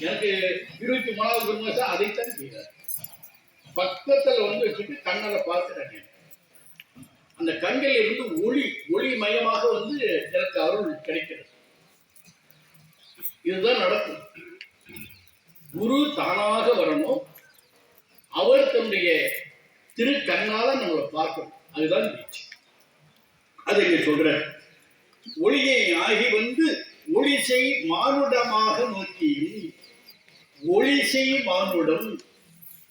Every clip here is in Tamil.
எனக்கு இருபத்தி மூணாவது குருமாசம் அதைத்தான் செய்தார் பக்கத்துல வந்து வச்சுட்டு கண்ணால பார்த்துட்டாங்க அந்த கண்களில் இருந்து ஒளி ஒளி மயமாக வந்து எனக்கு அருள் கிடைக்கிறது. இதுதான் நடக்கும். குரு தானாக வரணும். அவர் தன்னுடைய திரு கண்ணால நம்மளை பார்க்கணும். அதுதான் நீச்சி அதை இங்க சொல்ற ஒளியை ஆகி வந்து ஒளி செய் மானுடமாக நோக்கியும் ஒளி செய் மானுடம்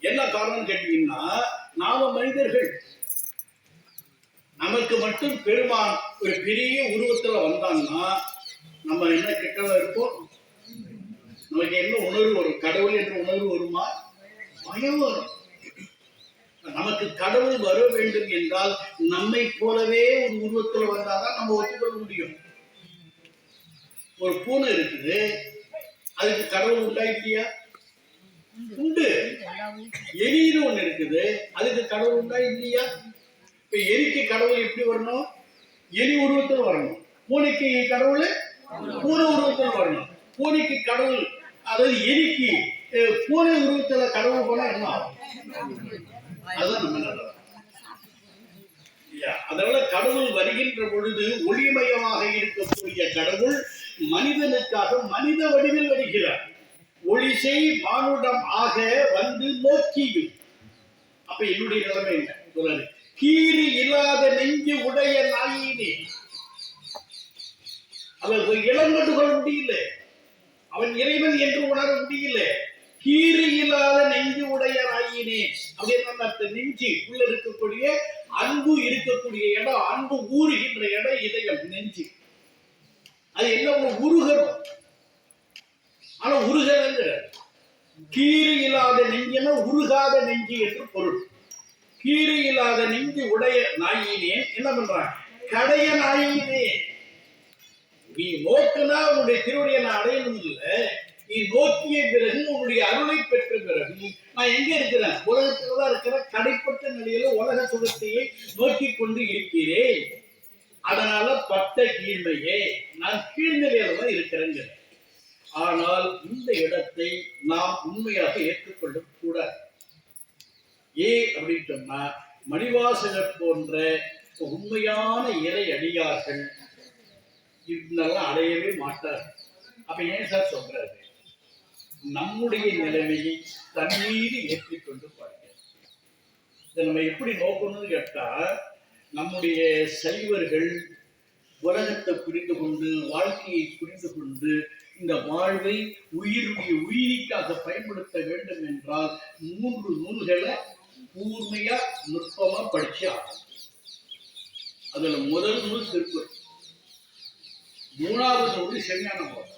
என்ன காரணம் கேட்டீங்கன்னா நாம மனிதர்கள். நமக்கு மட்டும் பெருமான் ஒரு பெரிய உருவத்துல வந்தாங்கன்னா நம்ம என்ன கெட்டவா இருப்போம்? நமக்கு என்ன உணர்வு வரும்? கடவுள் என்ற உணர்வு வருமா? பயம் வரும். நமக்கு கடவுள் வர வேண்டும் என்றால் நம்மை போலவே ஒரு உருவத்தில் வந்தாதான் நம்ம ஒத்துக்கொள்ள முடியும். ஒரு பூனை இருக்குது. அதுக்கு கடவுள் உண்டாயிட்டியா உண்டு. எரியுது ஒண்ணு இருக்குது. அதுக்கு கடவுள் உண்டா இல்லையா? இப்ப எரிக்கு கடவுள் எப்படி வரணும்? எலி உருவத்தில் வரணும். பூனைக்கு கடவுள் பூனை உருவத்தில் வரணும். பூனைக்கு கடவுள் அதாவது எரிக்கு பூனை உருவத்துல கடவுள் போனா என்ன ஆகும்? அதுதான் நம்ம நல்லது. அதனால கடவுள் வருகின்ற பொழுது ஒளிமயமாக இருக்கக்கூடிய கடவுள் மனிதனுக்காக மனித வடிவில் வருகிறார். ஒளிசை மானுடம் ஆக வந்து நோக்கியும் அப்ப என்னுடைய நிலைமை என்ன? சொல்றாரு கீறி இல்லாத நெஞ்சு உடைய நாயினே. அவன் இளம் கொள்ள முடியல. அவன் இறைவன் என்று உணர முடியல. கீறி இல்லாத நெஞ்சு உடைய நாயினே. அப்படின்னு அர்த்தம்? நெஞ்சு உள்ள இருக்கக்கூடிய அன்பு இருக்கக்கூடிய இடம் அன்பு ஊறுகின்ற இடம் இதயம் நெஞ்சு. அது என்ன? உருகிறோம் ஆனா உருகிறது கீறு இல்லாத நெஞ்சின உருகாத நெஞ்சு என்று பொருள். கீறு இல்லாத நெஞ்சு உடைய நாயினே என்ன பண்றாங்க? கடைய நாயினே. நீ நோக்குனா உன்னுடைய திருவடியை நான் அடையணும் இல்ல. நீ நோக்கிய பிறகு உன்னுடைய அருளை பெற்ற பிறகு நான் எங்க இருக்கிறேன்? உலகத்துல தான் இருக்கிற கடைப்பட்ட நிலையில உலக சுகத்தையே நோக்கி கொண்டு இருக்கிறேன். அதனால பட்ட கீழ்மையே நான் கீழ்நிலையில தான் இருக்கிறேங்க ஆனால் இந்த இடத்தை நாம் உண்மையாக ஏற்றுக்கொள்ள கூடாது. ஏன் அப்படின்னு சொன்னா மணிவாசகர் போன்ற உண்மையான இறை அடியார்கள் இதெல்லாம் அடையவே மாட்டார். அப்ப ஏன் சார் சொல்றாரு? நம்முடைய நிலைமையை தண்ணீர் ஏற்றிக்கொண்டு பாருங்க. இதை நம்ம எப்படி நோக்கணும்னு கேட்டா நம்முடைய சைவர்கள் உலகத்தை புரிந்து கொண்டு வாழ்க்கையை புரிந்து கொண்டு இந்த வாழ்வை உயிருடைய உயிரிக்காக பயன்படுத்த வேண்டும் என்றால் மூன்று நூல்களை கூர்மையா நுட்பமா படிச்சு ஆகும் அதுல முதல் நூல் திருக்குறள். மூணாவது நூல் செஞ்ஞான போதம்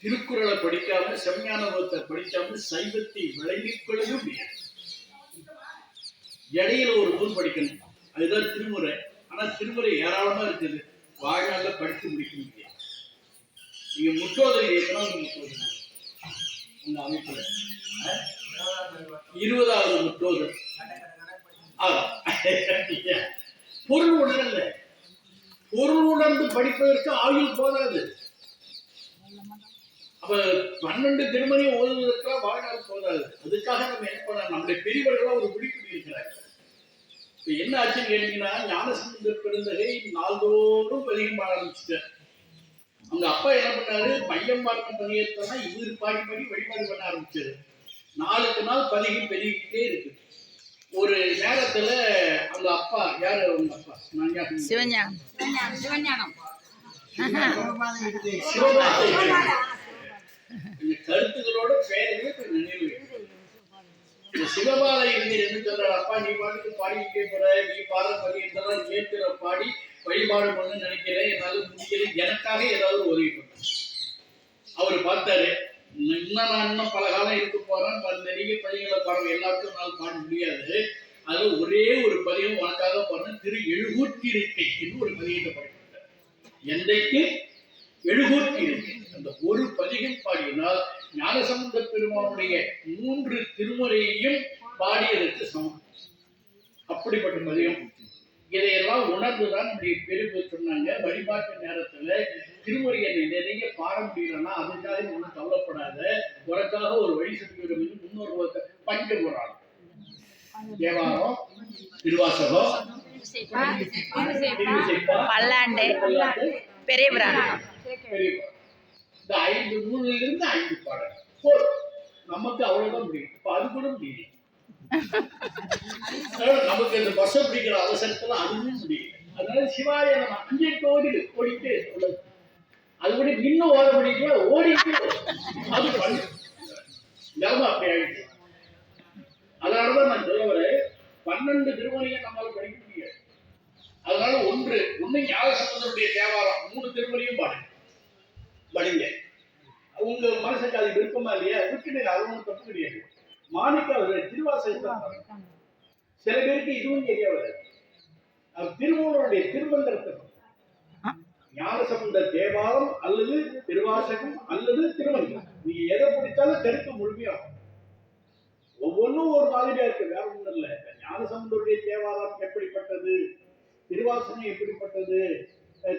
திருக்குறளை படிக்காம செஞ்ஞான முகத்தை படிக்காம சைவத்தை விளங்கிக் கொள்ளவே முடியாது. இடையில ஒரு நூல் படிக்கணும். அதுதான் திருமுறை. ஆனா திருமுறை ஏராளமா இருக்குது. வாழ்நாள படித்து முடிக்க முடியாது. நீங்க முற்றோதரி ஏற்கனவே முற்றோதல் உங்க அமைப்புல. இருபதாவது முற்றோதல் பொருள் உணரல பொருள் உணர்ந்து படிப்பதற்கு ஆயுள் போதாது. அப்ப பன்னெண்டு திருமணியும் ஓதுவதற்காக வாழ்நாள் போதாது. அதுக்காக நம்ம என்ன பண்ணலாம்? நம்முடைய பெரியவர்களா ஒரு முடிவு இருக்கிறாங்க இப்ப என்ன ஆச்சுன்னு கேட்டீங்கன்னா ஞானசம்பந்த பெருந்தகை நாள்தோறும் பதிகம் ஆரம்பிச்சுட்டேன் அவங்க அப்பா என்ன பண்ணாரு? மையம் பார்க்கும் பதிகத்தான் இவர் பாடி பாடி வழிபாடு பண்ண ஆரம்பிச்சாரு. நாளுக்கு நாள் பதிகம் பெருகிக்கிட்டே இருக்கு. ஒரு நேரத்துல அவங்க அப்பா யாரு அவங்க அப்பா? சிவஞானம். சிவஞானம். சிவபாதை. இந்த கருத்துக்களோட பெயர்களை கொஞ்சம் நினைவு. சிவபாலை இளைஞர் என்ன சொல்றாரு? அப்பா நீ பாட்டுக்கு பாடிக்கிட்டே போற நீ பாடுற பதி இதெல்லாம் ஏற்றுற பாடி வழிபாடு பண்ணு நினைக்கிறேன். என்னால முடியல. எனக்காக ஏதாவது உதவி பண்ணு அவர் பார்த்தாரு இன்னும் நான் இன்னும் பல காலம் இருக்க போறேன். பல நிறைய பதிவுகளை பாருங்க. எல்லாத்தையும் நான் பாட முடியாது. அது ஒரே ஒரு பதியம் உனக்காக பாடுறேன். திரு எழுகூற்றி இருக்கைக்குன்னு ஒரு பதியத்தை படிக்கிட்டார் என்றைக்கு? எழுகூற்றி இருக்கை அந்த ஒரு பதிகம் பாடினால் ஞானசம்பந்த பெருமானுடைய மூன்று திருமுறையையும் பாடியதற்கு சமம். அப்படிப்பட்ட பதிகம். இதையெல்லாம் உணர்ந்துதான் நம்முடைய பெருமை சொன்னாங்க. வழிபாட்டு நேரத்துல திருமுறை என்னை இதை நீங்க பாட முடியலன்னா அதுக்காக ஒன்றும் கவலைப்படாத. உனக்காக ஒரு வழி சொல்லிவிடும் என்று முன்னோர் போறாங்க தேவாரம் திருவாசகம் பல்லாண்டு பெரிய புராணம். இந்த ஐந்து நூலில் இருந்து ஐந்து பாடல். நமக்கு அவ்வளவுதான் முடியும். இப்ப அது கூட அதனால நமக்கு இந்த பஸ்ஸை பிடிக்கிற அவசரத்துல அதுவும் முடியல. அதனால சிவாய நம்ம அஞ்சு கோடி ஓடிட்டு உள்ளது. அது கூட இன்னும் ஓட முடியல ஓடிட்டு அது பண்ணு. நிலமை அப்படி ஆயிடுச்சு. அதனாலதான் நான் சொல்ல பன்னெண்டு திருமணியை நம்மளால படிக்க முடியாது. அதனால ஒன்று ஒண்ணு ஞானசம்பந்தருடைய தேவாரம் மூணு திருமணியும் பாடுங்க படிங்க. உங்க மனசுக்கு அது விருப்பமா இல்லையா? விட்டுடுங்க. அது ஒன்றும் தப்பு கிடையாது. மாணிக்க அவர் திருவாசகத்தை பாருங்க. சில பேருக்கு இதுவும் தெரிய வராது அவர் திருமூலருடைய திருமந்திரத்தை. ஞானசம்பந்த தேவாரம் அல்லது திருவாசகம் அல்லது திருமந்திரம். நீங்க எதை பிடிச்சாலும் கருத்து முழுமையாகும். ஒவ்வொன்றும் ஒரு மாதிரியா இருக்கு. வேற ஒண்ணும் இல்ல. ஞானசம்பந்தருடைய தேவாரம் எப்படிப்பட்டது? திருவாசனம் எப்படிப்பட்டது?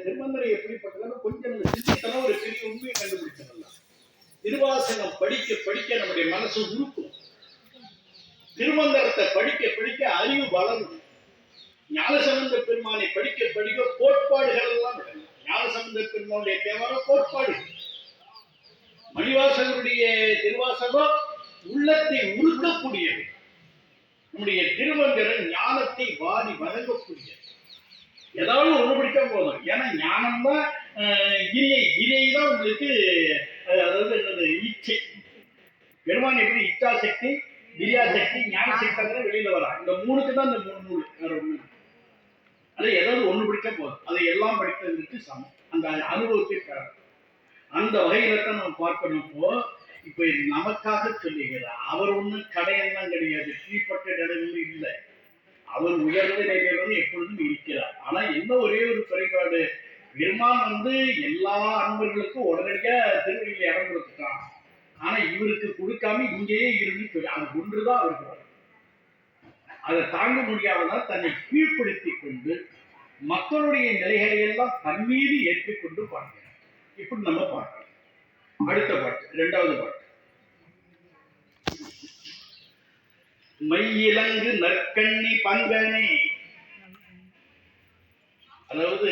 திருமந்திரம் எப்படிப்பட்டதுன்னு கொஞ்சம் சிந்தித்தனா ஒரு பெரிய உண்மையை கண்டுபிடிச்சிடலாம். திருவாசகம் படிக்க படிக்க நம்முடைய மனசு உருக்கும். திருமந்திரத்தை படிக்க படிக்க அறிவு வளரும். ஞானசம்பந்த பெருமானை படிக்க படிக்க கோட்பாடுகள் எல்லாம் ஞானசம்பந்த பெருமானுடைய தேவாரம் கோட்பாடு மணிவாசகருடைய திருவாசகம் உள்ளத்தை உருக்கக்கூடியது. நம்முடைய திருமந்திரம் ஞானத்தை வாரி வழங்கக்கூடியது. ஏதாவது ஒன்று படிச்சா போதும். ஏன்னா ஞானம் தான் கிரியை இறை தான் உங்களுக்கு அதாவது என்னது இச்சை. பெருமான் எப்படி இச்சா சக்தி? வித்யாசக்தி சக்தி ஞான சக்தி வெளியில வரலாம் இந்த மூணுக்கு தான் இந்த மூணு நூல் வேற ஒண்ணு அது ஏதாவது ஒண்ணு படிச்சா போதும். அதை எல்லாம் படித்ததற்கு சமம். அந்த அனுபவத்தை பெறணும் அந்த வகையில தான் நம்ம பார்க்கணும் இப்போ இப்ப நமக்காக சொல்லுகிறார் அவர் ஒண்ணும் கடையெல்லாம் கிடையாது. கீழ்பட்ட நிலையில் இல்லை. அவர் உயர்ந்த நிலையில வந்து எப்பொழுதும் இருக்கிறார். ஆனா என்ன ஒரே ஒரு குறைபாடு? பெருமான் வந்து எல்லா அன்பர்களுக்கும் உடனடியா திருவடியில இடம் கொடுத்துட்டான் ஆனா இவருக்கு கொடுக்காம இங்கேயே இருந்து சொல்லி அது ஒன்றுதான் அவருக்கு வரும். அதை தாங்க முடியாததால் தன்னை கீழ்ப்படுத்தி கொண்டு மக்களுடைய நிலைகளை எல்லாம் தன் மீது ஏற்றிக்கொண்டு பார்க்கிறார் இப்படி நம்ம பாடுறோம். அடுத்த பாட்டு இரண்டாவது பாட்டு. மையிலங்கு நற்கண்ணி பங்கனே. அதாவது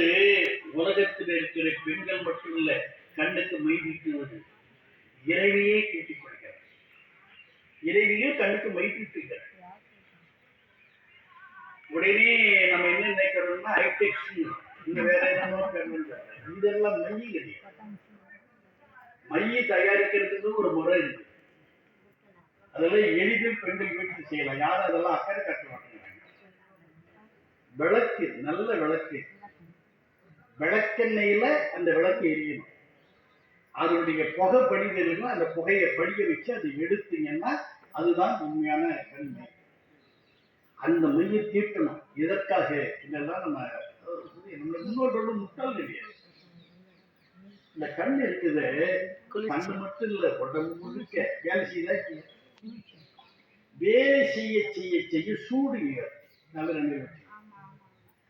உலகத்தில் இருக்கிற பெண்கள் மட்டும் இல்ல கண்ணுக்கு மை தீட்டுவது இறைவையே கேட்டுக் கொள்கிறார் இறைவியே கண்ணுக்கு மை உடனே நம்ம என்ன நினைக்கிறோம்னா ஹைடெக்ஸ் இந்த வேற என்னமோ இதெல்லாம் மைய கிடையாது மைய தயாரிக்கிறதுக்கு ஒரு முறை இருக்கு. அதெல்லாம் எளிதில் பெண்கள் வீட்டில் செய்யலாம். யாரும் அதெல்லாம் அக்கறை கட்ட விளக்கு நல்ல விளக்கு. விளக்கெண்ணெயில அந்த விளக்கு எரியணும். அதனுடைய புகை படிதலும் அந்த புகையை படிய வச்சு அதை எடுத்தீங்கன்னா அதுதான் உண்மையான கண்மை அந்த மையை தீட்டணும் எதற்காக? இதெல்லாம் நம்ம நம்ம முன்னோட்டோட முட்டாள் கிடையாது. இந்த கண் இருக்குது. கண்ணு மட்டும் இல்ல உடம்பு முழுக்க வேலை செய்தா வேலை செய்ய செய்ய செய்ய சூடு ஏறும். நல்ல ரெண்டு விஷயம்.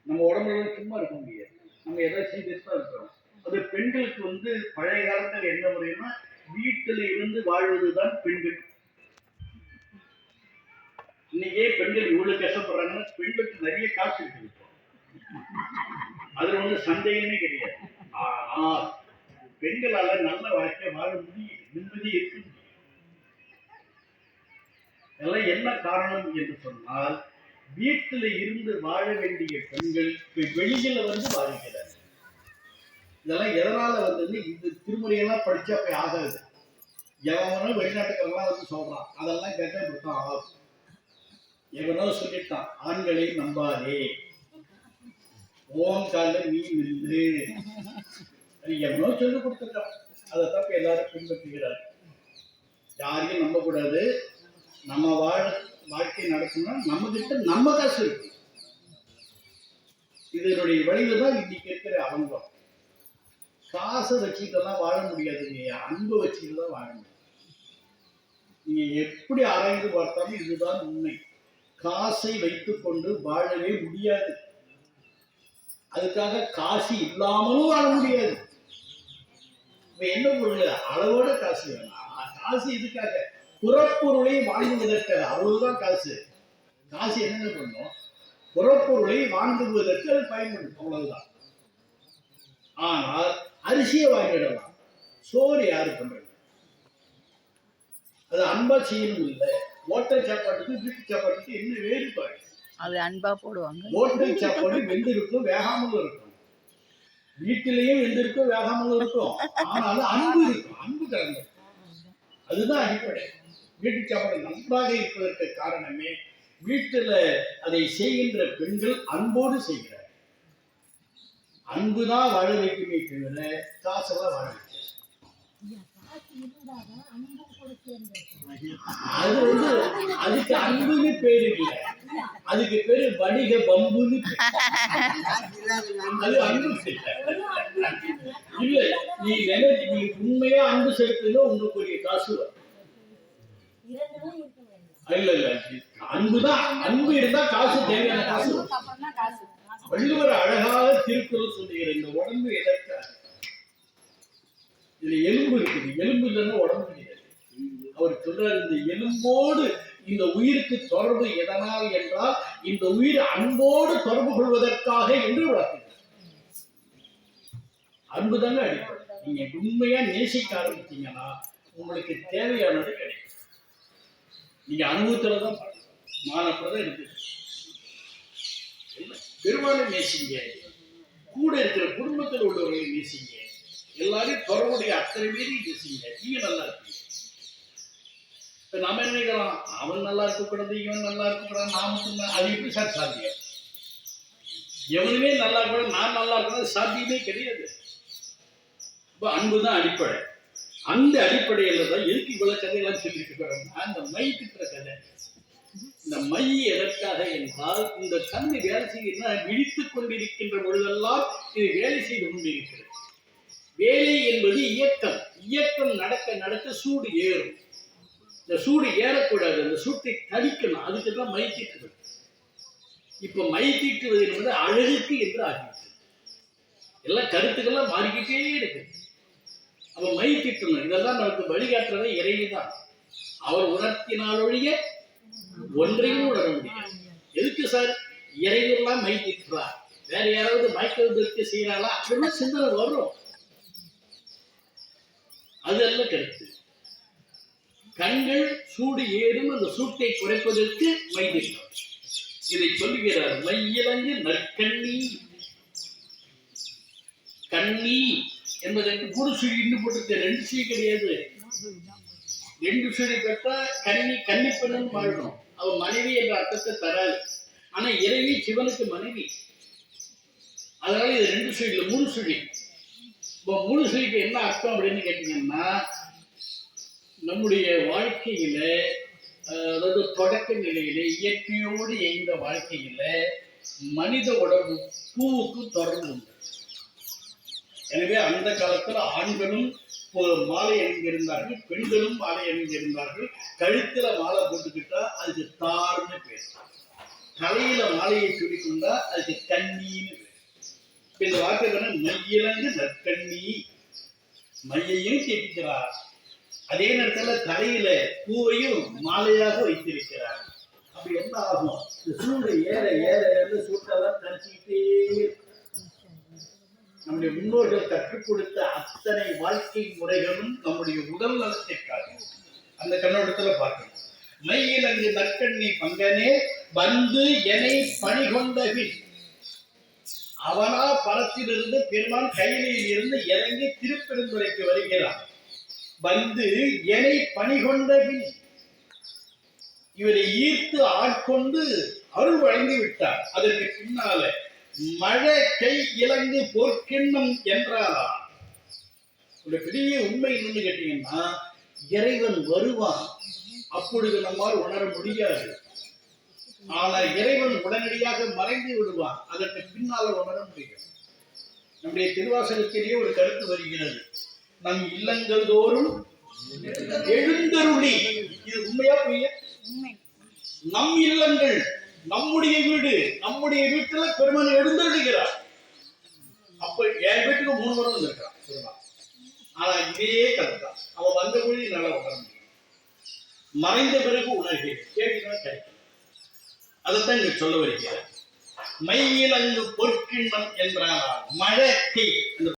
நம்ம உடம்புல சும்மா இருக்க முடியாது. நம்ம எதாவது செய்துட்டு தான் இருக்கிறோம். அது பெண்களுக்கு வந்து பழைய காலத்துல என்ன முறைன்னா வீட்டுல இருந்து வாழ்வதுதான் பெண்கள். இன்னைக்கே பெண்கள் இவ்வளவு கஷ்டப்படுறாங்கன்னா பெண்களுக்கு நிறைய காசு இருக்குது. அது அதுல வந்து சந்தேகமே கிடையாது. ஆனால் பெண்களால நல்ல வாழ்க்கை வாழ முடியும் நிம்மதி இருக்க முடியும். இதெல்லாம் என்ன காரணம் என்று சொன்னால் வீட்டில் இருந்து வாழ வேண்டிய பெண்கள் வெளியில வந்து வாழ்கிறார்கள். இதெல்லாம் எதனால வந்தது இந்த திருமுறையெல்லாம் படிச்சா போய் ஆகாது. எவனும் வெளிநாட்டுக்காரங்களாம் வந்து சொல்றான். அதெல்லாம் கேட்டா இப்படித்தான் ஆகும். எவனோ சொல்லிட்டான் ஆண்களை நம்பாதே. ஓம் கால நீ நில்லு எவனோ சொல்லி கொடுத்துருக்கான். அதை தப்பு எல்லாரும் பின்பற்றுகிறார் யாரையும் நம்பக்கூடாது. நம்ம வாழ் வாழ்க்கை நடத்தணும்னா நம்ம கிட்ட நம்ம காசு இருக்கு. இதனுடைய விளைவு தான் இன்னைக்கு இருக்கிற அவங்கம். காசை வச்சுக்கிட்டெல்லாம் வாழ முடியாதுங்க. அன்பு வச்சுக்கிட்டு தான் வாழ முடியும். நீங்க எப்படி ஆராய்ந்து பார்த்தாலும் இதுதான் உண்மை. காசை வைத்துக்கொண்டு வாழவே முடியாது. அதுக்காக காசு இல்லாமலும் வாழ முடியாது. இப்ப என்ன பொருள்? அளவோட காசு வேணாம். காசு இதுக்காக புறப்பொருளை வாழ்ந்துவதற்கு அவ்வளவுதான் காசு. காசு என்னென்ன பண்ணும்? புறப்பொருளை வாழ்ந்துவதற்கு அது பயன்படும். அவ்வளவுதான். ஆனால் அரிசியை வாங்கிடலாம் சோறு யாரு பண்றது? அது அன்பா செய்யணும் இல்லை. ஓட்டல் சாப்பாட்டுக்கு வீட்டு சாப்பாட்டுக்கு என்ன வேறுபாடு? அது அன்பா போடுவாங்க. ஓட்டல் சாப்பாடு வெந்திருக்கும் வேகாமலும் இருக்கும். வீட்டிலேயும் வெந்திருக்கும் வேகாமலும் இருக்கும். ஆனாலும் அன்பு இருக்கும் அன்பு கலந்து. அதுதான் அடிப்படை. வீட்டு சாப்பாடு நன்றாக இருப்பதற்கு காரணமே வீட்டுல அதை செய்கின்ற பெண்கள் அன்போடு செய்கிறார் அன்புதான் வாழ வைக்குமே தவிர காசெல்லாம் வாழ வைக்காது அது வந்து அதுக்கு அன்புன்னு பேரு இல்ல. அதுக்கு பேரு வணிக பம்புன்னு. அது அன்பு இல்ல. நீ நினைச்சு நீ உண்மையா அன்பு செலுத்துங்க உங்களுக்குரிய காசு இல்ல இல்ல அன்புதான். அன்பு இருந்தா காசு தேவையான காசு வள்ளுவர் அழகாக திருக்குறள் சொல்லுகிற இந்த உடம்பு எதற்காக இதுல எலும்பு இருக்குது. எலும்பு இல்லைன்னா உடம்பு கிடையாது. அவர் சொல்றாரு இந்த எலும்போடு இந்த உயிருக்கு தொடர்பு எதனால் என்றால் இந்த உயிர் அன்போடு தொடர்பு கொள்வதற்காக என்று விளக்குகிறார். அன்பு தாங்க அடிப்படை. நீங்க உண்மையா நேசிக்க ஆரம்பிச்சீங்கன்னா உங்களுக்கு தேவையானது கிடைக்கும். நீங்க அனுபவத்துல தான் பார்க்கணும். இருக்குது பெருமாளும் நேசிங்க. கூட இருக்கிற குடும்பத்தில் உள்ளவர்களையும் நேசிங்க. எல்லாரையும் பரவனுடைய அத்தனை பேரையும் நேசிங்க. நீங்க நல்லா இருப்பீங்க. இப்ப நாம என்ன நினைக்கலாம்? அவன் நல்லா இருக்கக்கூடாது இவன் நல்லா இருக்கக்கூடாது நாம மட்டும் தான். அது எப்படி சார் சாத்தியம்? எவனுமே நல்லா கூட நான் நல்லா இருக்கக்கூடாது சாத்தியமே கிடையாது. இப்போ அன்பு தான் அடிப்படை. அந்த அடிப்படையில் தான் எதுக்கு இவ்வளவு கதையெல்லாம் சொல்லிட்டு இருக்கிறோம்னா அந்த மைத்துக்கிற கதை. இந்த மை எதற்காக என்றால் இந்த கண்ணு வேலை செய்ய விழித்துக் கொண்டிருக்கின்ற பொழுதெல்லாம் இது வேலை செய்து கொண்டிருக்கிறது. வேலை என்பது இயக்கம். இயக்கம் நடக்க நடக்க சூடு ஏறும். இந்த சூடு ஏறக்கூடாது. அந்த சூட்டை தணிக்கணும் அதுக்கு தான் மை தீட்டுவது இப்ப மை தீட்டுவது என்பது அழகுக்கு என்று ஆகிவிட்டது. எல்லாம் கருத்துக்கெல்லாம் மாறிக்கிட்டே இருக்கு. அப்ப மை தீட்டணும். இதெல்லாம் நமக்கு வழிகாட்டுறதே இறைவிதான் அவர் உணர்த்தினாலொழிய ஒன்றையும் உணர முடியாது எதுக்கு சார்? இறைவெல்லாம் மைத்திருக்கிறார். வேற யாராவது மயக்கத்திற்கு செய்யறாளா அப்படின்னா சிந்தனை வரும். அதெல்லாம் கருத்து. கண்கள் சூடு ஏறும் அந்த சூட்டை குறைப்பதற்கு மை இதை சொல்லுகிறார் மையிலங்கு நற்கண்ணி. கண்ணி என்பதற்கு மூணு சுழி இன்னும் போட்டிருக்க ரெண்டு சுழி கிடையாது. ரெண்டு சுழி பெற்றா கண்ணி கன்னி வாழணும் அவன் மனைவி என்ற அர்த்தத்தை தராது. ஆனா இறைவி சிவனுக்கு மனைவி. அதனால இது ரெண்டு சுழி மூணு சுழி. இப்போ மூணு சுழிக்கு என்ன அர்த்தம் அப்படின்னு கேட்டீங்கன்னா நம்முடைய வாழ்க்கையில அதாவது தொடக்க நிலையில இயற்கையோடு இயந்த வாழ்க்கையில மனித உடம்பு பூவுக்கு தொடர்பு உண்டு. எனவே அந்த காலத்துல ஆண்களும் மாலை அணிந்திருந்தார்கள். பெண்களும் மாலை அணிந்திருந்தார்கள். கழுத்துல மாலை போட்டுக்கிட்டா அதுக்கு தார்னு பேர். தலையில மாலையை சுடிக்கொண்டா அதுக்கு கண்ணின்னு பேர். இந்த வார்த்தை என்ன? மையிலங்கு நற்கண்ணி. மையையும் கேட்கிறார். அதே நேரத்துல தலையில பூவையும் மாலையாக வைத்திருக்கிறார். அப்படி என்ன ஆகும்? இந்த சூடு ஏற ஏற ஏற சூட்டெல்லாம் தரிச்சுக்கிட்டே இருக்கும். நம்முடைய முன்னோர்கள் கற்றுக் கொடுத்த அத்தனை வாழ்க்கை முறைகளும் நம்முடைய உடல் நலத்திற்காக அந்த கண்ணோட்டத்துல பார்க்கணும். மையில் அங்கு நற்கண்ணி பங்கனே வந்து எனை பணிகொண்டபின் அவனா பரத்திலிருந்து பெருமான் கையிலில் இருந்து இறங்கி திருப்பெருந்துரைக்கு வருகிறான். வந்து எனை பணிகொண்டபின் இவரை ஈர்த்து ஆட்கொண்டு அருள் வழங்கி விட்டார் அதற்கு பின்னால மழை கை இலங்கு போர்க்கிண்ணம் என்றாரா ஒரு பெரிய உண்மை என்னன்னு கேட்டீங்கன்னா இறைவன் வருவான். அப்பொழுது நம்மால் உணர முடியாது. ஆனா இறைவன் உடனடியாக மறைந்து விடுவான். அதற்கு பின்னால உணர முடியும் நம்முடைய திருவாசகத்திலேயே ஒரு கருத்து வருகிறது. நம் இல்லங்கள் தோறும் எழுந்தருளி. இது உண்மையா பொய்யா? உண்மை. நம் இல்லங்கள் நம்முடைய வீடு நம்முடைய வீட்டுல பெருமான் எழுந்திருக்கிறார். அப்ப என் வீட்டுக்கு மூணு மரம் வந்திருக்கிறான் பெருமான். ஆனா இதே கதை அவன் வந்த பொழுது நல்லா உணர முடியும் மறைந்த பிறகு உணர்கிறேன். கேட்கிறா கிடைக்கும். அதைத்தான் இங்க சொல்ல வருகிறார். மையில் அங்கு பொற்கிண்ணம் என்றால் மழை